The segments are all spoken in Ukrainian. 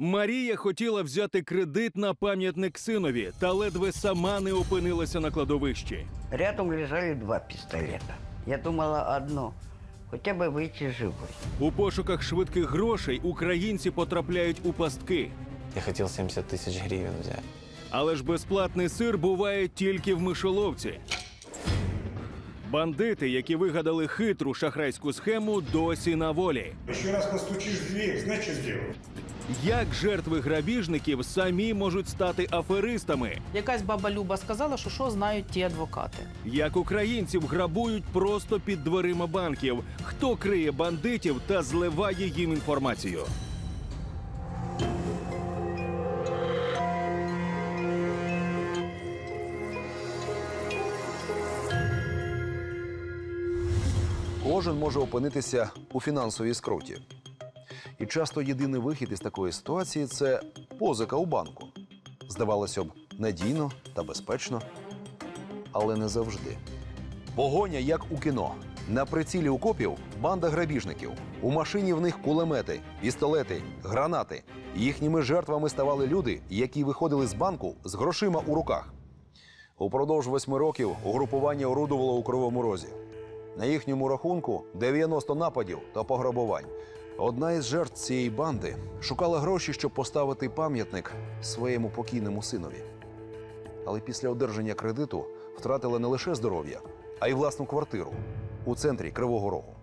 Марія хотіла взяти кредит на пам'ятник синові, та ледве сама не опинилася на кладовищі. Рядом лежали два пистолета. Я думала одно, хотя бы выйти живой. У пошуках швидких грошей українці потрапляють у пастки. Я хотел 70 тысяч гривен взять. Але ж безплатний сир буває тільки в мишоловці. Бандити, які вигадали хитру шахрайську схему, досі на волі. Еще раз постучишь в дверь, значит сделаю. Як жертви грабіжників самі можуть стати аферистами? Якась баба Люба сказала, що що знають ті адвокати. Як українців грабують просто під дверима банків? Хто криє бандитів та зливає їм інформацію? Кожен може опинитися у фінансовій скруті. І часто єдиний вихід із такої ситуації це позика у банку. Здавалося б, надійно та безпечно, але не завжди. Погоня, як у кіно. На прицілі у копів банда грабіжників. У машині в них кулемети, пістолети, гранати. Їхніми жертвами ставали люди, які виходили з банку з грошима у руках. Упродовж восьми років угрупування орудувало у Кривому Розі. На їхньому рахунку 90 нападів та пограбувань. Одна із жертв цієї банди шукала гроші, щоб поставити пам'ятник своєму покійному синові. Але після одержання кредиту втратила не лише здоров'я, а й власну квартиру у центрі Кривого Рогу.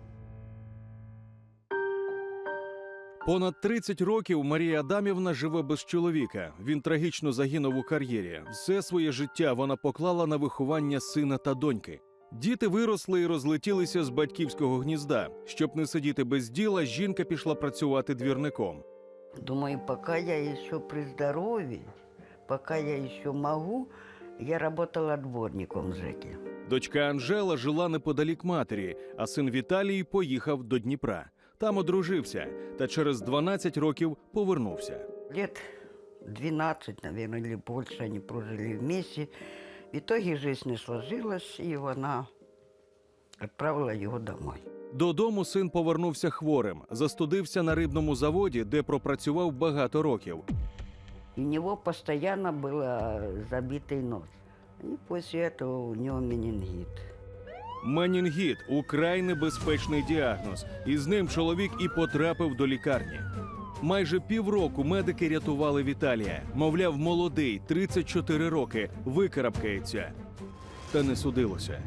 Понад 30 років Марія Адамівна живе без чоловіка. Він трагічно загинув у кар'єрі. Все своє життя вона поклала на виховання сина та доньки. Діти виросли і розлетілися з батьківського гнізда. Щоб не сидіти без діла, жінка пішла працювати двірником. Думаю, пока я еще при здоровье, пока я еще могу, я работала дворником в Дочка Анжела жила неподалік матері, а син Віталій поїхав до Дніпра. Там одружився та через 12 років повернувся. Лет 12, наверное, или больше они прожили вместе. В итоге жизнь не сложилась, и она отправила его домой. Додому син повернувся хворим, застудився на рибному заводі, де пропрацював багато років. У него постоянно был э, забитый нос. И после этого у него менингит. Менінгіт украй небезпечний діагноз, і з ним чоловік і потрапив до лікарні. Майже півроку медики рятували Віталія. Мовляв, молодий, 34 роки, викарабкається. Та не судилося.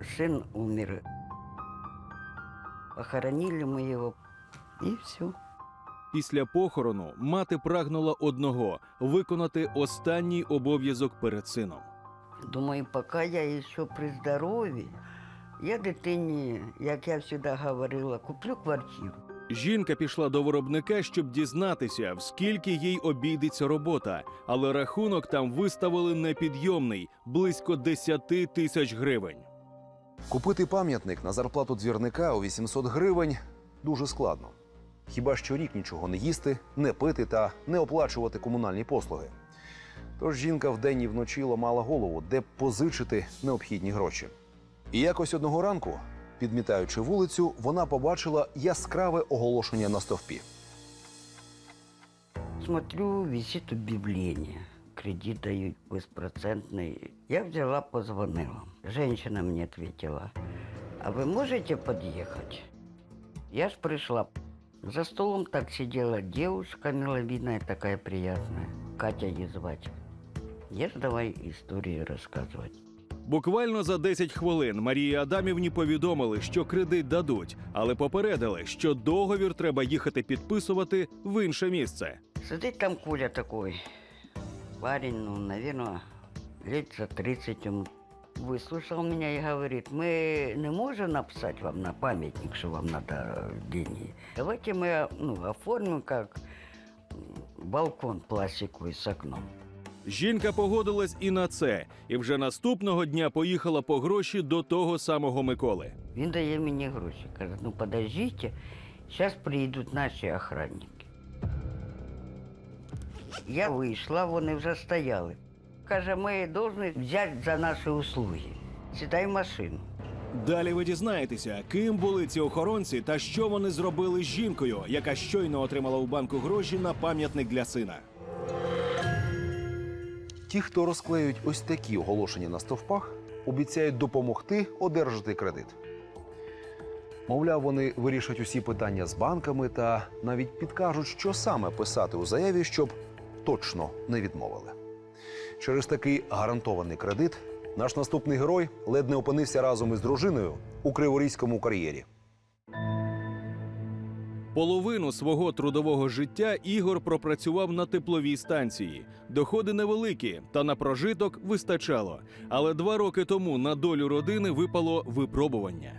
Сын умер. Похоронили мы его, и все. Після похорону мати прагнула одного виконати останній обов'язок перед сином. Думаю, пока я еще при здоровье, я дитині, як я завжди говорила, куплю квартиру. Жінка пішла до виробника, щоб дізнатися, в скільки їй обійдеться робота, але рахунок там виставили непідйомний близько 10 тисяч гривень. Купити пам'ятник на зарплату двірника у 800 гривень дуже складно. Хіба що рік нічого не їсти, не пити та не оплачувати комунальні послуги. Тож жінка вдень і вночі ламала голову, де позичити необхідні гроші. І якось одного ранку, підмітаючи вулицю, вона побачила яскраве оголошення на стовпі. Смотрю, висит объявление. Кредит дают беспроцентный. Я взяла, позвонила. Женщина мне ответила, а вы можете подъехать? Я ж пришла. За столом так сидела девушка миловидная, такая приятная. Катя ее звать. Я ж давай историю рассказывать. Буквально за 10 хвилин Марії Адамівні повідомили, що кредит дадуть, але попередили, що договір треба їхати підписувати в інше місце. Сидит там Коля такой. Парень, ну, наверное, лет за 30 ему. Выслушал меня и говорит, мы не можем написать вам на памятник, что вам надо деньги. Давайте мы ну, оформим как м, балкон пластиковый с окном. Жінка погодилась і на це, і вже наступного дня поїхала по гроші до того самого Миколи. Він дає мені гроші. Каже, ну подождите, зараз приїдуть наші охранники. Я вийшла, вони вже стояли. Каже, ми повинні взяти за наші услуги. Сідай машину. Далі ви дізнаєтеся, ким були ці охоронці та що вони зробили з жінкою, яка щойно отримала у банку гроші на пам'ятник для сина. Ті, хто розклеюють ось такі оголошення на стовпах, обіцяють допомогти одержати кредит. Мовляв, вони вирішать усі питання з банками та навіть підкажуть, що саме писати у заяві, щоб точно не відмовили. Через такий гарантований кредит наш наступний герой ледь не опинився разом із дружиною у криворізькому кар'єрі. Половину свого трудового життя Ігор пропрацював на тепловій станції. Доходи невеликі, та на прожиток вистачало. Але два роки тому на долю родини випало випробування.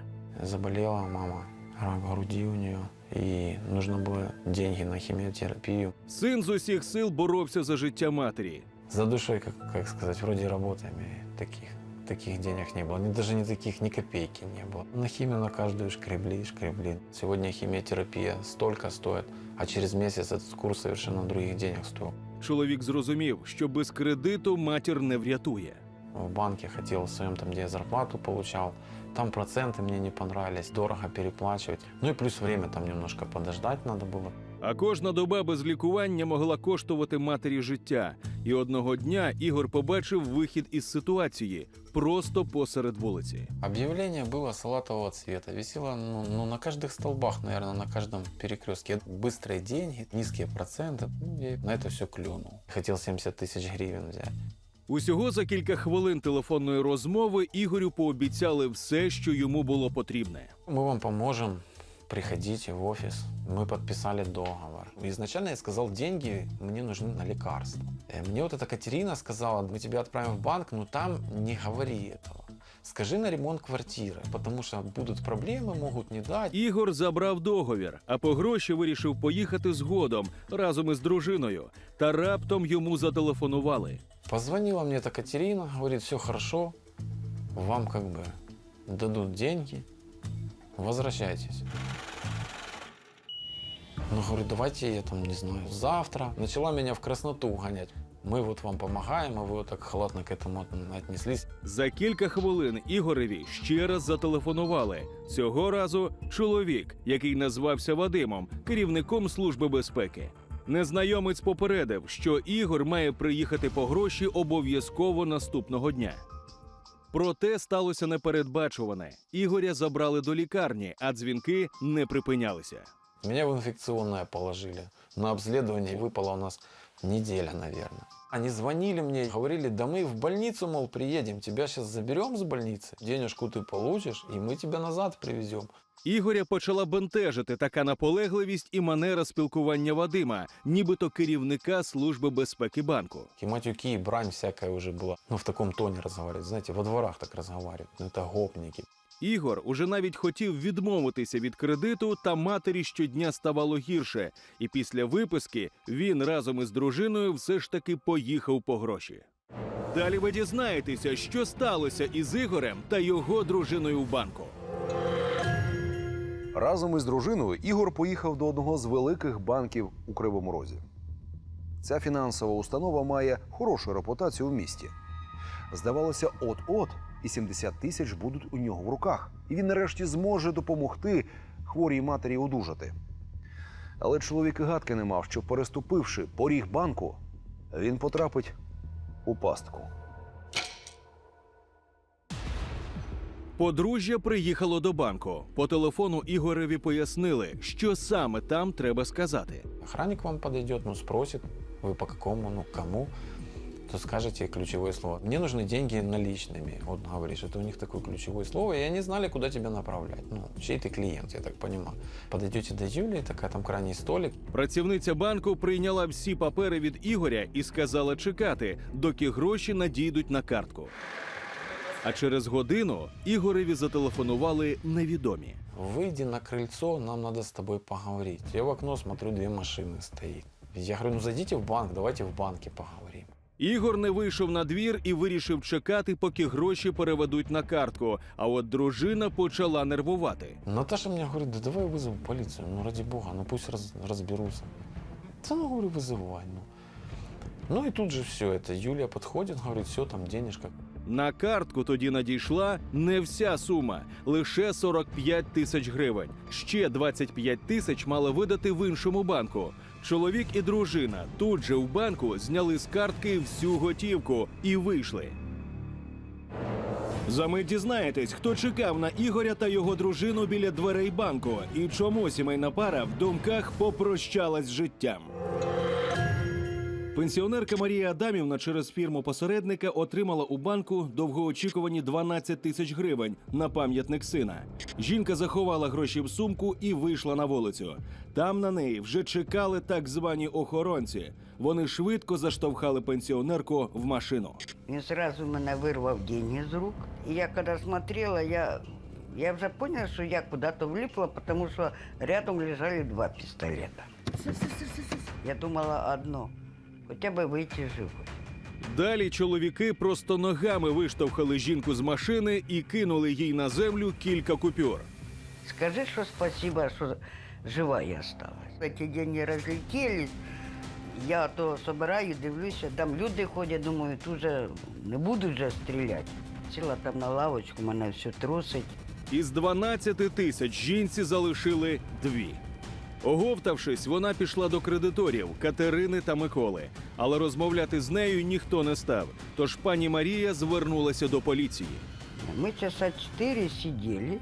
Заболела мама, рак груди у нее, и нужно было деньги на химиотерапию. Син з усіх сил боровся за життя матері. За душой, как, как сказать, вроде работаем, и таких, таких денег не было. Ни, даже не таких, ни копейки не было. На химию на каждую шкребли, шкребли. Сегодня химиотерапия столько стоит, а через месяц этот курс совершенно других денег стоил. Чоловік зрозумів, що без кредиту матір не врятує. В банке хотел в своем, там, где я зарплату получал. Там проценты мне не понравились, дорого переплачивать. Ну и плюс время там немножко подождать надо было. А кожна доба без лікування могла коштувати матері життя. І одного дня Ігор побачив вихід із ситуації просто посеред вулиці. Объявление было салатового цвета. Висело ну, ну, на каждых столбах, наверное, на каждом перекрестке. Быстрые деньги, низкие проценты. Ну, я на это все клюнул. Хотел 70 тысяч гривен взять. Усього за кілька хвилин телефонної розмови Ігорю пообіцяли все, що йому було потрібне. Мы вам поможем. Приходите в офис. Мы подписали договор. Изначально я сказал, деньги мне нужны на лекарства. Э, Мне вот эта Катерина сказала, мы тебя отправим в банк, но там не говори этого. Скажи на ремонт квартиры, потому что будут проблемы, могут не дать. Ігор забрав договір, а по гроші вирішив поїхати згодом разом із дружиною. Та раптом йому зателефонували. Позвонила мне эта Катерина, говорит, все хорошо, вам как бы дадут деньги, возвращайтесь. Ну, говорю, давайте я там, не знаю, завтра. Начала меня в красноту гонять. Мы вот вам помогаем, а вы вот так халатно к этому от- отнеслись. За кілька хвилин Ігореві ще раз зателефонували. Цього разу чоловік, який назвався Вадимом, керівником служби безпеки. Незнайомець попередив, що Ігор має приїхати по гроші обов'язково наступного дня. Проте сталося непередбачуване. Ігоря забрали до лікарні, а дзвінки не припинялися. Меня в инфекционное положили. На обследование выпала у нас неделя, наверное. Они звонили мне, говорили, да мы в больницу, мол, приедем, тебя сейчас заберем с больницы, денежку ты получишь, и мы тебя назад привезем. Ігоря почала бентежити така наполегливість і манера спілкування Вадима, нібито керівника служби безпеки банку. И матюки, и брань всякая уже была. Ну, в таком тоне разговаривать. Знаете, во дворах так разговаривают. Ну, это гопники. Ігор уже навіть хотів відмовитися від кредиту, та матері щодня ставало гірше. І після виписки він разом із дружиною все ж таки поїхав по гроші. Далі ви дізнаєтеся, що сталося із Ігорем та його дружиною в банку. Разом із дружиною Ігор поїхав до одного з великих банків у Кривому Розі. Ця фінансова установа має хорошу репутацію в місті. Здавалося, от-от і 70 тисяч будуть у нього в руках, і він нарешті зможе допомогти хворій матері одужати. Але чоловік і гадки не мав, що переступивши поріг банку, він потрапить у пастку. Подружжя приїхало до банку. По телефону Ігореві пояснили, що саме там треба сказати. Охранник вам подойдет, ну, спросит, вы по какому, ну, кому, то скажете ключевое слово. Мне нужны деньги наличными. Вот говоришь, это у них такое ключевое слово, и они знали, куда тебя направлять. Ну, чей ты клиент, я так понимаю. Подойдете до Юлии, такая там крайний столик, Працівниця банку прийняла всі папери від Ігоря і сказала чекати, доки гроші надійдуть на картку. А через годину Ігореві зателефонували невідомі. Выйди на крыльцо, нам надо с тобой поговорить. Я в окно смотрю, две машины стоит. Я говорю, ну зайдите в банк, давайте в банке поговорим. Ігор не вийшов на двір і вирішив чекати, поки гроші переведуть на картку. А от дружина почала нервувати. Наташа мне говорит, да давай вызову полицию, ну ради бога, ну пусть раз- разберутся. Да ну, говорю, вызывай, ну. Ну и тут же все это. Юлия подходит, говорит, все, там денежка. На картку тоді надійшла не вся сума, лише 45 тисяч гривень. Ще 25 тисяч мали видати в іншому банку. Чоловік і дружина тут же в банку зняли з картки всю готівку і вийшли. Замить дізнаєтесь, хто чекав на Ігоря та його дружину біля дверей банку і чому сімейна пара в думках попрощалась з життям. Пенсіонерка Марія Адамівна через фірму посередника отримала у банку довгоочікувані 12 тисяч гривень на пам'ятник сина. Жінка заховала гроші в сумку і вийшла на вулицю. Там на неї вже чекали так звані охоронці. Вони швидко заштовхали пенсіонерку в машину. Він сразу мене вирвав деньги з рук. І я коли смотрела, я, я вже поняла, що я куда-то влипла, тому що рядом лежали два пістолета. Я думала одно, хоча б вийти живою. Далі чоловіки просто ногами виштовхали жінку з машини і кинули їй на землю кілька купюр. Скажи, що спасибо, що жива я осталась. Эти деньги розлетілись. Я то собираю, дивлюся, там люди ходять, думаю, тут же не будуть вже стріляти. Сіла там на лавочку, мене все трусить. Із 12 тисяч жінці залишили дві. Оговтавшись, вона пішла до кредиторів Катерини та Миколи, але розмовляти з нею ніхто не став. Тож пані Марія звернулася до поліції. Мы часа четыре сидели,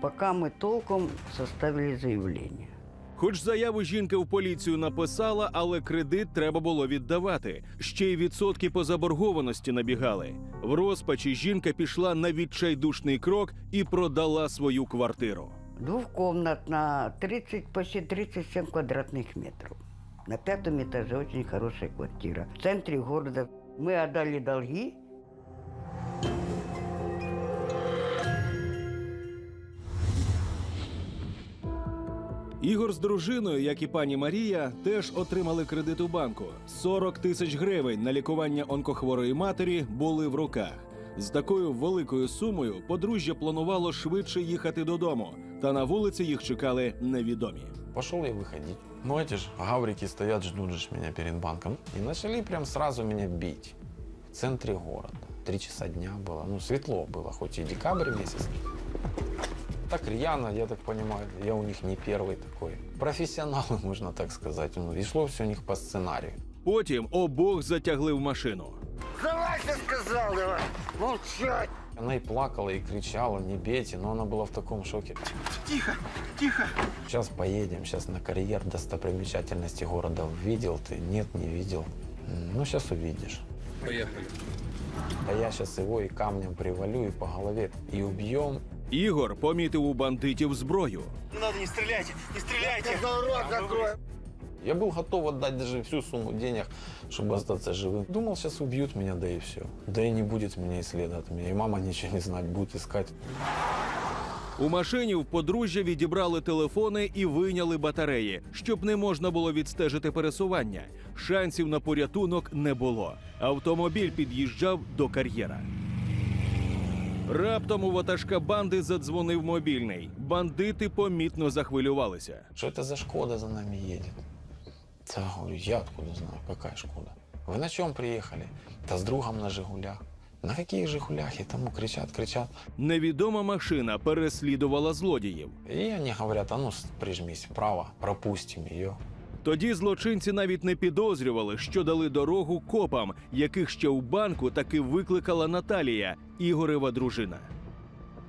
пока мы толком составили заявление. Хоч заяву жінка в поліцію написала, але кредит треба було віддавати. Ще й відсотки по заборгованості набігали. В розпачі жінка пішла на відчайдушний крок і продала свою квартиру. Двухкомнатна, 30, почти 37 квадратных метров. На пятом этаже очень хорошая квартира. В центре города. Мы отдали долги. Ігор з дружиною, як і пані Марія, теж отримали кредит у банку. 40 тисяч гривень на лікування онкохворої матері були в руках. З такою великою сумою подружжя планувало швидше їхати додому, та на вулиці їх чекали невідомі. Пошел я выходить. Ну эти ж гаврики стоят, ждут же меня перед банком. И начали прям сразу меня бить. В центре города. Три часа дня было. Ну, светло было, хоть и декабрь месяц. Так рьяно, я так понимаю, я у них не первый такой. Профессионалы, можно так сказать. Ну, и шло все у них по сценарию. Потім обох затягли в машину. Я сказал, давай. Молчать. Она и плакала, и кричала, не бейте, но она была в таком шоке. Тихо, тихо. Сейчас поедем, сейчас на карьер достопримечательности города. Видел ты? Нет, не видел. Ну, сейчас увидишь. Поехали. А я сейчас его и камнем привалю, и по голове, и убьем. Ігор помітив у бандитів зброю. Не надо, не стреляйте, не стреляйте. Я был готов отдать даже всю сумму денег, чтобы остаться живым. Думал, сейчас убьют меня, да и все. Да и не будет меня и следа от меня. И мама ничего не знать, будет искать. У машині в подружжя відібрали телефони і вийняли батареї, щоб не можна було відстежити пересування. Шансів на порятунок не було. Автомобіль під'їжджав до кар'єра. Раптом у ватажка банди задзвонив мобільний. Бандити помітно захвилювалися. Что это за Шкода за нами едет? Да, говорю, я откуда знаю, какая Шкода? Вы на чем приехали? Да с другом на Жигулях. На каких Жигулях? И тому кричат, кричат. Невідома машина переслідувала злодіїв. И они говорят, а ну прижмись вправо, пропустим ее. Тоді злочинці навіть не підозрювали, що дали дорогу копам, яких ще у банку таки викликала Наталія, Ігорева дружина.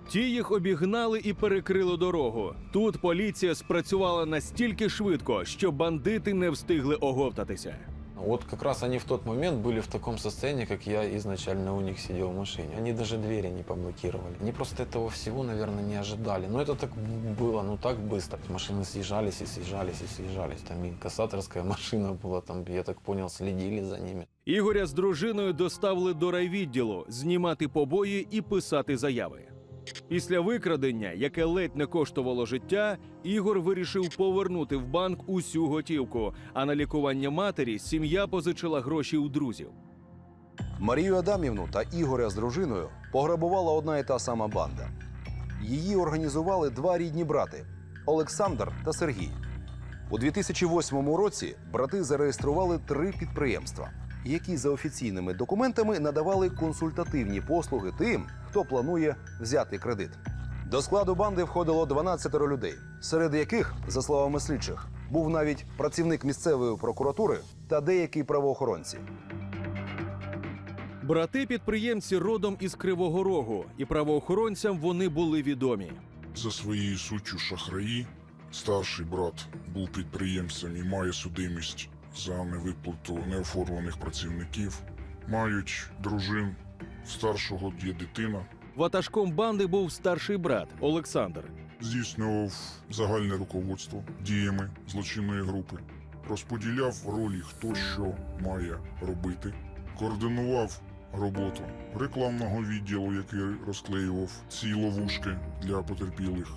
Ті їх обігнали і перекрили дорогу. Тут поліція спрацювала настільки швидко, що бандити не встигли оговтатися. Вот как раз они в тот момент были в таком состоянии, как я изначально у них сидел в машине. Они даже двери не поблокировали. Они просто этого всего, наверное, не ожидали. Но это так было, ну так быстро. Машины съезжались и съезжались и съезжались. Там и кассаторская машина была, там, я так понял, следили за ними. Ігоря з дружиною доставили до райвідділу знімати побої і писати заяви. Після викрадення, яке ледь не коштувало життя, Ігор вирішив повернути в банк усю готівку. А на лікування матері сім'я позичила гроші у друзів. Марію Адамівну та Ігоря з дружиною пограбувала одна і та сама банда. Її організували два рідні брати Олександр та Сергій. У 2008 році брати зареєстрували три підприємства. Які за офіційними документами надавали консультативні послуги тим, хто планує взяти кредит. До складу банди входило 12 людей, серед яких, за словами слідчих, був навіть працівник місцевої прокуратури та деякі правоохоронці. Брати підприємці родом із Кривого Рогу, і правоохоронцям вони були відомі. За своєю суттю шахраї. Старший брат був підприємцем і має судимість за невиплату неоформлених працівників. Мають дружин, старшого є дитина. Ватажком банди був старший брат Олександр. Здійснював загальне руководство діями злочинної групи, розподіляв ролі, хто що має робити, координував роботу рекламного відділу, який розклеював ці ловушки для потерпілих.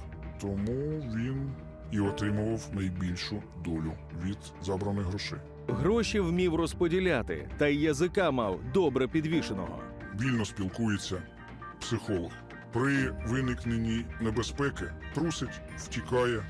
Тому він і отримував найбільшу долю від забраних грошей. Гроші вмів розподіляти, та й язика мав добре підвішеного. Вільно спілкується психолог. При виникненні небезпеки трусить, втікає,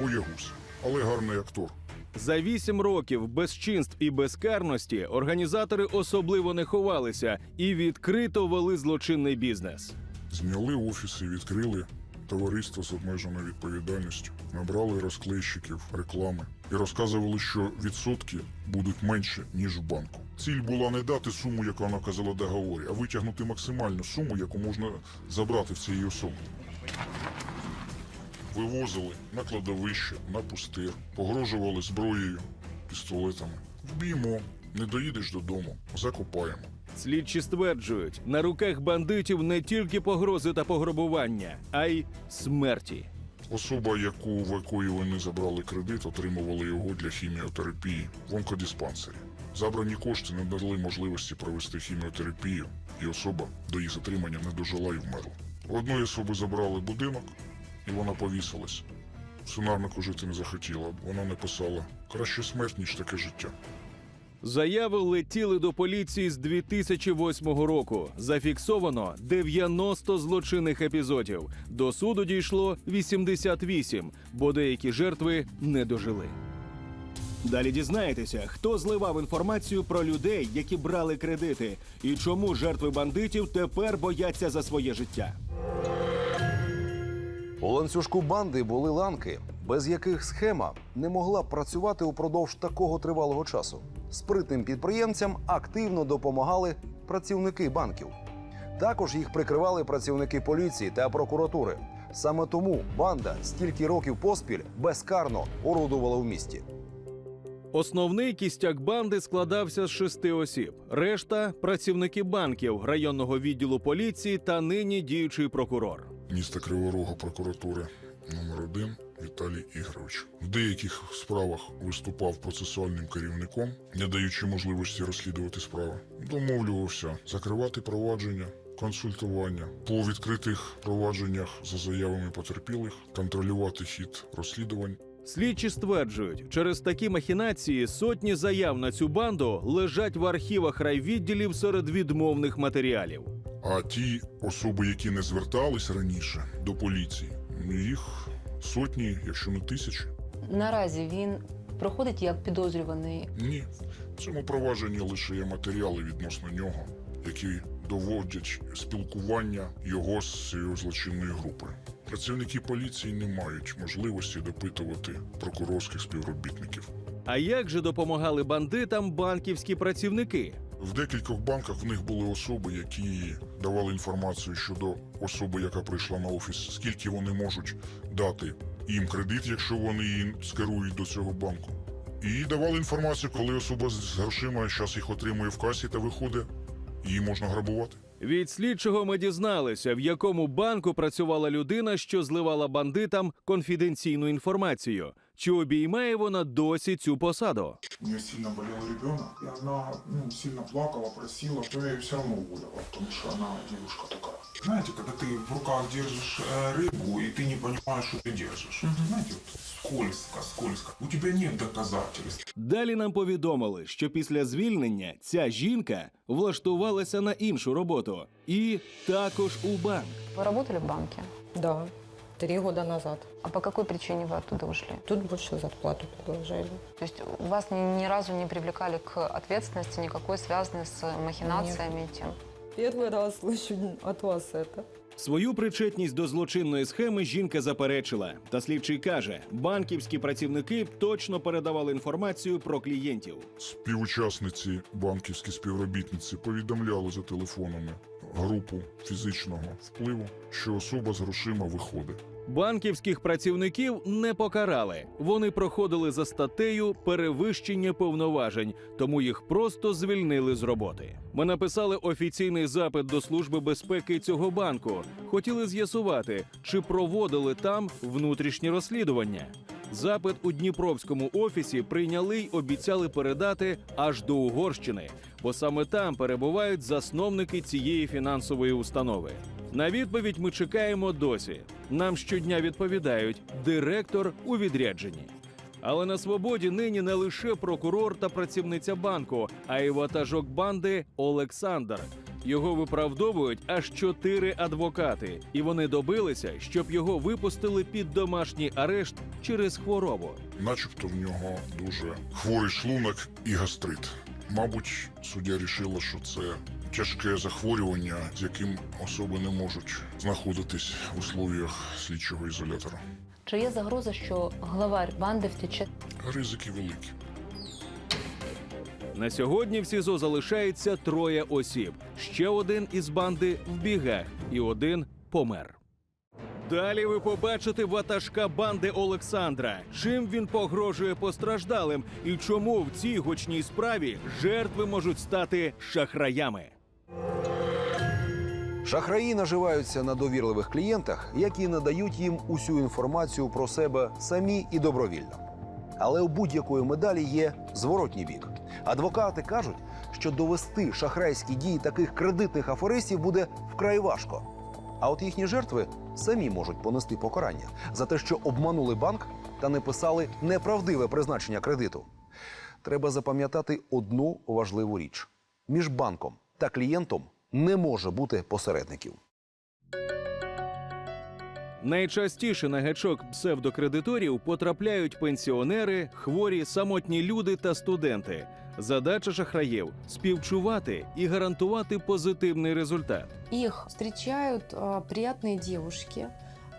боягуз, але гарний актор. За вісім років безчинств і безкарності організатори особливо не ховалися і відкрито вели злочинний бізнес. Зняли офіси, відкрили товариство з обмеженою відповідальністю, набрали розклейщиків реклами і розказували, що відсотки будуть менше ніж в банку. Ціль була не дати суму, яка наказала договорі, а витягнути максимальну суму, яку можна забрати в цієї особи. Вивозили на кладовище, на пустир, погрожували зброєю, пістолетами. Вб'ємо, не доїдеш додому, закопаємо. Слідчі стверджують, на руках бандитів не тільки погрози та пограбування, а й смерті. Особа, яку в якої вони забрали кредит, отримували його для хіміотерапії в онкодиспансері. Забрані кошти не дали можливості провести хіміотерапію, і особа до їх затримання не дожила і вмерла. У одної особи забрали будинок, і вона повісилась. В Сунарнику жити не захотіла. Вона не писала краще смерть, ніж таке життя. Заяви летіли до поліції з 2008 року. Зафіксовано 90 злочинних епізодів. До суду дійшло 88, бо деякі жертви не дожили. Далі дізнаєтеся, хто зливав інформацію про людей, які брали кредити, і чому жертви бандитів тепер бояться за своє життя. У ланцюжку банди були ланки, без яких схема не могла працювати упродовж такого тривалого часу. Спритним підприємцям активно допомагали працівники банків. Також їх прикривали працівники поліції та прокуратури. Саме тому банда стільки років поспіль безкарно орудувала в місті. Основний кістяк банди складався з шести осіб. Решта працівники банків, районного відділу поліції та нині діючий прокурор. Міста Криворога прокуратури номер 1 Віталій Ігорович. В деяких справах виступав процесуальним керівником, не даючи можливості розслідувати справи. Домовлювався закривати провадження, консультування по відкритих провадженнях за заявами потерпілих, контролювати хід розслідувань. Слідчі стверджують, через такі махінації сотні заяв на цю банду лежать в архівах райвідділів серед відмовних матеріалів. А ті особи, які не звертались раніше до поліції, їх сотні, якщо не тисячі. Наразі він проходить як підозрюваний. Ні, в цьому провадженні лише є матеріали відносно нього, які доводять спілкування його з цією злочинною групою. Працівники поліції не мають можливості допитувати прокурорських співробітників. А як же допомагали бандитам банківські працівники? В декількох банках в них були особи, які давали інформацію щодо особи, яка прийшла на офіс, скільки вони можуть дати їм кредит, якщо вони її скерують до цього банку. І давали інформацію, коли особа з грошима зараз їх отримує в касі та виходить, її можна грабувати. Від слідчого ми дізналися, в якому банку працювала людина, що зливала бандитам конфіденційну інформацію. Чи обіймає вона досі цю посаду? У нее сильно болел ребенок, и она ну, сильно плакала, просила, то я ее все равно уволила, потому что она девушка такая. Знаете, когда ты в руках держишь э, рыбу, и ты не понимаешь, что ты держишь. Знаете, вот скользко, скользко. У тебя нет доказательств. Далі нам повідомили, що після звільнення ця жінка влаштувалася на іншу роботу і також у банк. Ви працювали в банку? Да. Три года назад. А по какой причине вы оттуда ушли? Тут больше зарплату предложили. То есть вас ни, ни разу не привлекали к ответственности никакой, связанной с махинациями и тем? Первый раз слышу от вас это. Свою причетність до злочинної схеми жінка заперечила. Та слідчий каже, банківські працівники точно передавали інформацію про клієнтів. Співучасниці, банківські співробітниці повідомляли за телефонами групу фізичного впливу, що особа з грошима виходить. Банківських працівників не покарали. Вони проходили за статтею перевищення повноважень, тому їх просто звільнили з роботи. Ми написали офіційний запит до служби безпеки цього банку. Хотіли з'ясувати, чи проводили там внутрішні розслідування. Запит у Дніпровському офісі прийняли й обіцяли передати аж до Угорщини, бо саме там перебувають засновники цієї фінансової установи. На відповідь ми чекаємо досі. Нам щодня відповідають директор у відрядженні. Але на свободі нині не лише прокурор та працівниця банку, а й ватажок банди Олександр. Його виправдовують аж чотири адвокати, і вони добилися, щоб його випустили під домашній арешт через хворобу. Начебто в нього дуже хворий шлунок і гастрит. Мабуть, суддя рішила, що це тяжке захворювання, з яким особи не можуть знаходитись в условіях слідчого ізолятора. Чи є загроза, що главарь банди втече? Ризики великі. На сьогодні в СІЗО залишається троє осіб. Ще один із банди в бігах, і один помер. Далі ви побачите ватажка банди Олександра. Чим він погрожує постраждалим і чому в цій гучній справі жертви можуть стати шахраями. Шахраї наживаються на довірливих клієнтах, які надають їм усю інформацію про себе самі і добровільно. Але у будь-якої медалі є зворотній бік. Адвокати кажуть, що довести шахрайські дії таких кредитних аферистів буде вкрай важко. А от їхні жертви самі можуть понести покарання за те, що обманули банк та не писали неправдиве призначення кредиту. Треба запам'ятати одну важливу річ: між банком та клієнтом не може бути посередників. Найчастіше на гачок псевдокредиторів потрапляють пенсіонери, хворі, самотні люди та студенти. Задача шахраїв співчувати і гарантувати позитивний результат. Их встречают э, приятные девушки.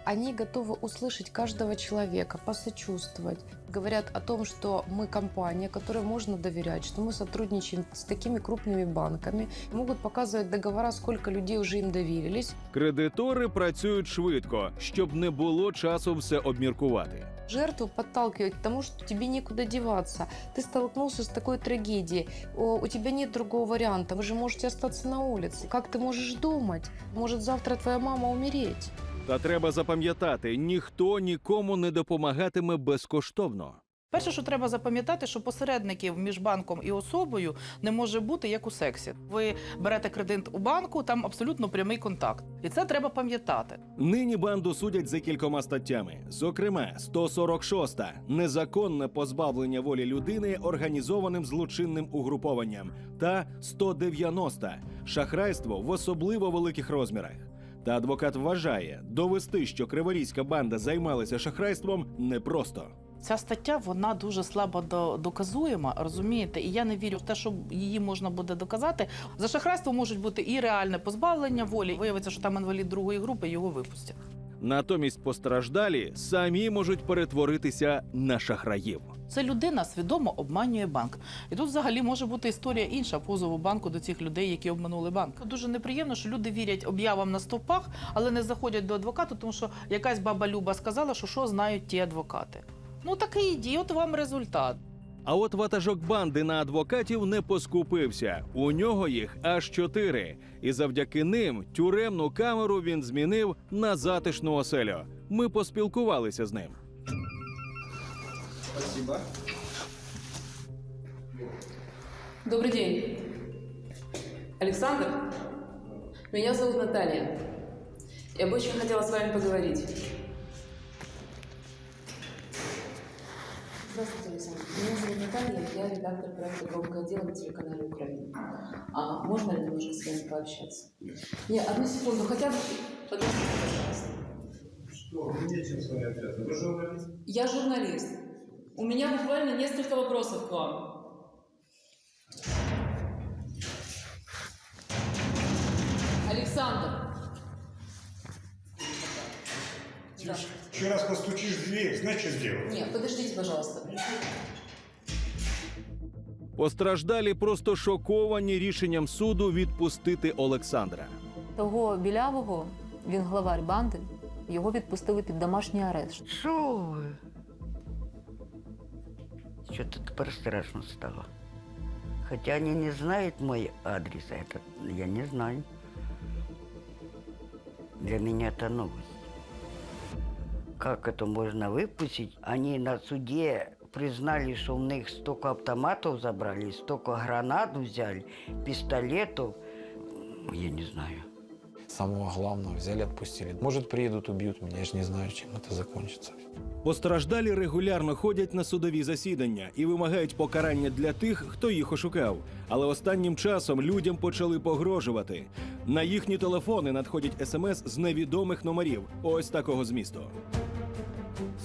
Они готовы услышать каждого человека, посочувствовать. Говорят о том, что мы компания, которой можно доверять, что мы сотрудничаем с такими крупными банками. Могут показывать договора, сколько людей уже им доверились. Кредитори працюють швидко, щоб не було часу все обміркувати. Жертву подталкивать к тому, что тебе некуда деваться. Ты столкнулся с такой трагедией, у тебя нет другого варианта, вы же можете остаться на улице. Как ты можешь думать? Может завтра твоя мама умереть? Та треба запам'ятати, ніхто нікому не допомагатиме безкоштовно. Перше, що треба запам'ятати, що посередників між банком і особою не може бути як у сексі. Ви берете кредит у банку, там абсолютно прямий контакт, і це треба пам'ятати. Нині банду судять за кількома статтями. Зокрема, 146 незаконне позбавлення волі людини організованим злочинним угрупованням та 190 шахрайство в особливо великих розмірах. Та адвокат вважає, довести, що криворізька банда займалася шахрайством, непросто. Ця стаття вона дуже слабо до- доказуєма, розумієте? І я не вірю в те, що її можна буде доказати. За шахрайство можуть бути і реальне позбавлення волі. Виявиться, що там інвалід другої групи, його випустять. Натомість постраждалі самі можуть перетворитися на шахраїв. Це людина свідомо обманює банк. І тут взагалі може бути історія інша позову банку до цих людей, які обманули банк. Дуже неприємно, що люди вірять об'явам на стовпах, але не заходять до адвоката, тому що якась баба Люба сказала, що що знають ті адвокати. Ну такий іді, от вам результат. А от ватажок банди на адвокатів не поскупився. У нього їх аж чотири. І завдяки ним тюремну камеру він змінив на затишну оселю. Ми поспілкувалися з ним. Добрый день. Александр? Меня зовут Наталья. Я бы очень хотела с вами поговорить. Здравствуйте, Александр. Меня зовут Наталья, я редактор проекта «Громкое дело» на телеканале «Украина». А можно ли немножко с вами пообщаться? Не, одну секунду, хотя бы... Подождите, пожалуйста. Я журналист. У меня буквально несколько вопросов к вам. Александр. Да. Еще раз постучишь в дверь, знаешь, что сделать? Нет, подождите, пожалуйста. Постраждалі просто шоковані рішенням суду відпустити Олександра. Того білявого, він главарь банди, його відпустили під домашній арешт. Що ви? Что-то тепер страшно стало. Хотя они не знают мой адрес, а этот я не знаю. Для меня это новость. Как это можно выпустить? Они на суде признали, что у них столько автоматов забрали, столько гранат взяли, пистолетов. Я не знаю. Самого главного взяли, отпустили. Может, приедут, убьют меня, я же не знаю, чем это закончится. Постраждалі регулярно ходять на судові засідання і вимагають покарання для тих, хто їх ошукав. Але останнім часом людям почали погрожувати. На їхні телефони надходять смс з невідомих номерів. Ось такого змісту.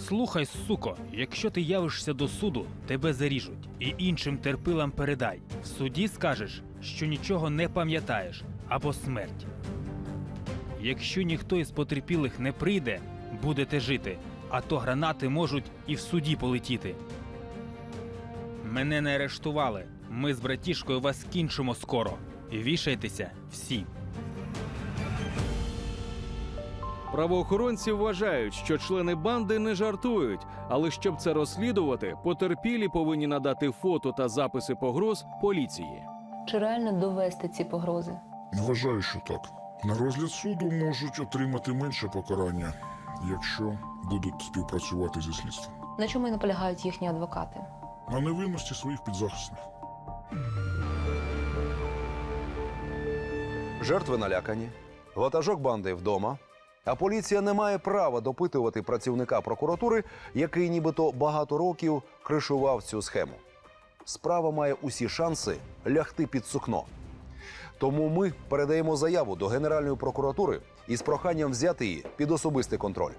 Слухай, суко, якщо ти явишся до суду, тебе заріжуть і іншим терпилам передай. В суді скажеш, що нічого не пам'ятаєш або смерть. Якщо ніхто із потерпілих не прийде, будете жити, а то гранати можуть і в суді полетіти. Мене не арештували. Ми з братішкою вас кінчимо скоро. Вішайтеся всі. Правоохоронці вважають, що члени банди не жартують, але щоб це розслідувати, потерпілі повинні надати фото та записи погроз поліції. Чи реально довести ці погрози? Вважаю, що так. На розгляд суду можуть отримати менше покарання, якщо будуть співпрацювати зі слідством. На чому й наполягають їхні адвокати? На невинності своїх підзахисних. Жертви налякані, ватажок банди вдома. А поліція не має права допитувати працівника прокуратури, який нібито багато років кришував цю схему. Справа має усі шанси лягти під сукно. Тому ми передаємо заяву до Генеральної прокуратури із проханням взяти її під особистий контроль.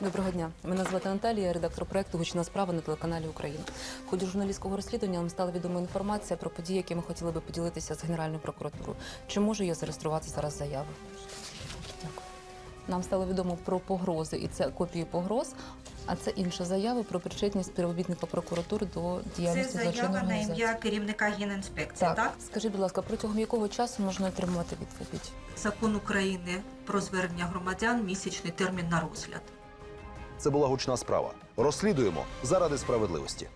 Доброго дня. Мене звати Наталія, я редактор проекту Гучна справа на телеканалі Україна. В ході журналістського розслідування нам стала відома інформація про події, які ми хотіли би поділитися з Генеральною прокуратурою. Чи можу я зареєструвати зараз заяву? Дякую. Нам стало відомо про погрози, і це копії погроз. А це інша заява про причетність співробітника прокуратури до діяльності злочинної організації. керівника генінспекції, Так. Скажіть, будь ласка, протягом якого часу можна отримувати відповідь? Закон України про звернення громадян місячний термін на розгляд. Це була гучна справа. Розслідуємо заради справедливості.